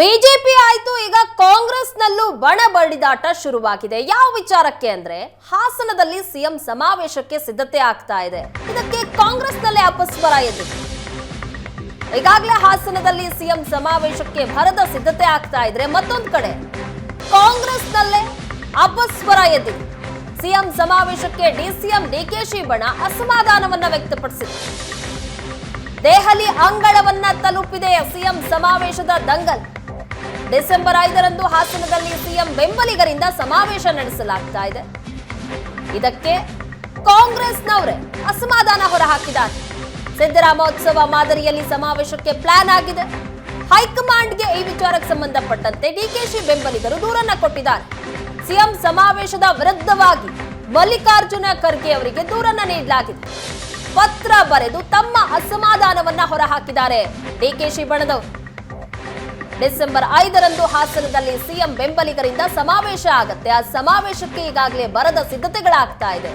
BJP ಆಯ್ತು, ಈಗ ಕಾಂಗ್ರೆಸ್ನಲ್ಲೂ ಬಣ ಬಡಿದಾಟ ಶುರುವಾಗಿದೆ. ಯಾವ ವಿಚಾರಕ್ಕೆ ಅಂದ್ರೆ, ಹಾಸನದಲ್ಲಿ ಸಿಎಂ ಸಮಾವೇಶಕ್ಕೆ ಸಿದ್ಧತೆ ಆಗ್ತಾ ಇದೆ. ಇದಕ್ಕೆ ಕಾಂಗ್ರೆಸ್ನಲ್ಲೇ ಅಪಸ್ವರ ಎದ್ದು. ಈಗಾಗಲೇ ಹಾಸನದಲ್ಲಿ ಸಿಎಂ ಸಮಾವೇಶಕ್ಕೆ ಭರದ ಸಿದ್ಧತೆ ಆಗ್ತಾ ಇದ್ರೆ ಮತ್ತೊಂದು ಕಡೆ, ಕಾಂಗ್ರೆಸ್ನಲ್ಲೇ ಅಪಸ್ವರ ಎದ್ದು. ಸಿಎಂ ಸಮಾವೇಶಕ್ಕೆ ಡಿಸಿಎಂ ಡಿಕೆಶಿ ಬಣ ಅಸಮಾಧಾನವನ್ನ ವ್ಯಕ್ತಪಡಿಸಿದೆ. ದೆಹಲಿ ಅಂಗಳವನ್ನ ತಲುಪಿದೆ ಸಿಎಂ ಸಮಾವೇಶದ ದಂಗಲ್. ಡಿಸೆಂಬರ್ ಐದರಂದು ಹಾಸನದಲ್ಲಿ ಸಿಎಂ ಬೆಂಬಲಿಗರಿಂದ ಸಮಾವೇಶ ನಡೆಸಲಾಗ್ತಾ ಇದೆ. ಇದಕ್ಕೆ ಕಾಂಗ್ರೆಸ್ನವರೇ ಅಸಮಾಧಾನ ಹೊರಹಾಕಿದ್ದಾರೆ. ಸಿದ್ದರಾಮೋತ್ಸವ ಮಾದರಿಯಲ್ಲಿ ಸಮಾವೇಶಕ್ಕೆ ಪ್ಲಾನ್ ಆಗಿದೆ. ಹೈಕಮಾಂಡ್ಗೆ ಈ ವಿಚಾರಕ್ಕೆ ಸಂಬಂಧಪಟ್ಟಂತೆ ಡಿಕೆಶಿ ಬೆಂಬಲಿಗರು ದೂರನ್ನ ಕೊಟ್ಟಿದ್ದಾರೆ. ಸಿಎಂ ಸಮಾವೇಶದ ವಿರುದ್ಧವಾಗಿ ಮಲ್ಲಿಕಾರ್ಜುನ ಖರ್ಗೆ ಅವರಿಗೆ ದೂರನ್ನ ನೀಡಲಾಗಿದೆ. ಪತ್ರ ಬರೆದು ತಮ್ಮ ಅಸಮಾಧಾನವನ್ನ ಹೊರಹಾಕಿದ್ದಾರೆ ಡಿಕೆಶಿ ಬಣದವರು. ಡಿಸೆಂಬರ್ ಐದರಂದು ಹಾಸನದಲ್ಲಿ ಸಿಎಂ ಬೆಂಬಲಿಗರಿಂದ ಸಮಾವೇಶ ಆಗತ್ತೆ. ಆ ಸಮಾವೇಶಕ್ಕೆ ಈಗಾಗಲೇ ಬರದ ಸಿದ್ಧತೆಗಳಾಗ್ತಾ ಇದೆ.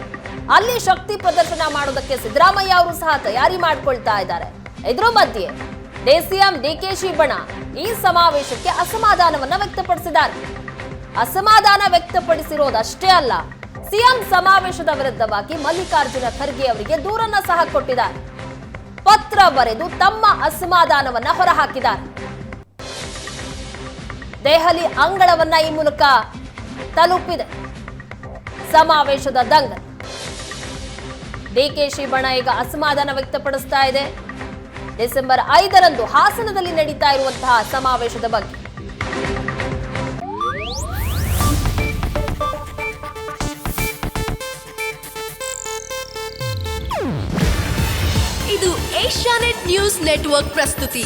ಅಲ್ಲಿ ಶಕ್ತಿ ಪ್ರದರ್ಶನ ಮಾಡೋದಕ್ಕೆ ಸಿದ್ದರಾಮಯ್ಯ ಅವರು ಸಹ ತಯಾರಿ ಮಾಡಿಕೊಳ್ತಾ ಇದ್ದಾರೆ. ಇದ್ರ ಮಧ್ಯೆ ಡಿಸಿಎಂ ಡಿಕೆಶಿ ಬಣ ಈ ಸಮಾವೇಶಕ್ಕೆ ಅಸಮಾಧಾನವನ್ನ ವ್ಯಕ್ತಪಡಿಸಿದ್ದಾರೆ. ಅಸಮಾಧಾನ ವ್ಯಕ್ತಪಡಿಸಿರೋದಷ್ಟೇ ಅಲ್ಲ, ಸಿಎಂ ಸಮಾವೇಶದ ವಿರುದ್ಧವಾಗಿ ಮಲ್ಲಿಕಾರ್ಜುನ ಖರ್ಗೆ ಅವರಿಗೆ ದೂರನ್ನ ಸಹ ಕೊಟ್ಟಿದ್ದಾರೆ. ಪತ್ರ ಬರೆದು ತಮ್ಮ ಅಸಮಾಧಾನವನ್ನ ಹೊರಹಾಕಿದ್ದಾರೆ. ದೆಹಲಿ ಅಂಗಳವನ್ನ ಈ ಮೂಲಕ ತಲುಪಿದೆ. ಸಮಾವೇಶದ ದಂಗಲ್ ಡಿಕೆಶಿ ಬಣ ಈಗ ಅಸಮಾಧಾನ ವ್ಯಕ್ತಪಡಿಸ್ತಾ ಇದೆ. ಡಿಸೆಂಬರ್ ಐದರಂದು ಹಾಸನದಲ್ಲಿ ನಡೀತಾ ಇರುವಂತಹ ಸಮಾವೇಶದ ಬಗ್ಗೆ. ಇದು ಏಷ್ಯಾನೆಟ್ ನ್ಯೂಸ್ ನೆಟ್ವರ್ಕ್ ಪ್ರಸ್ತುತಿ.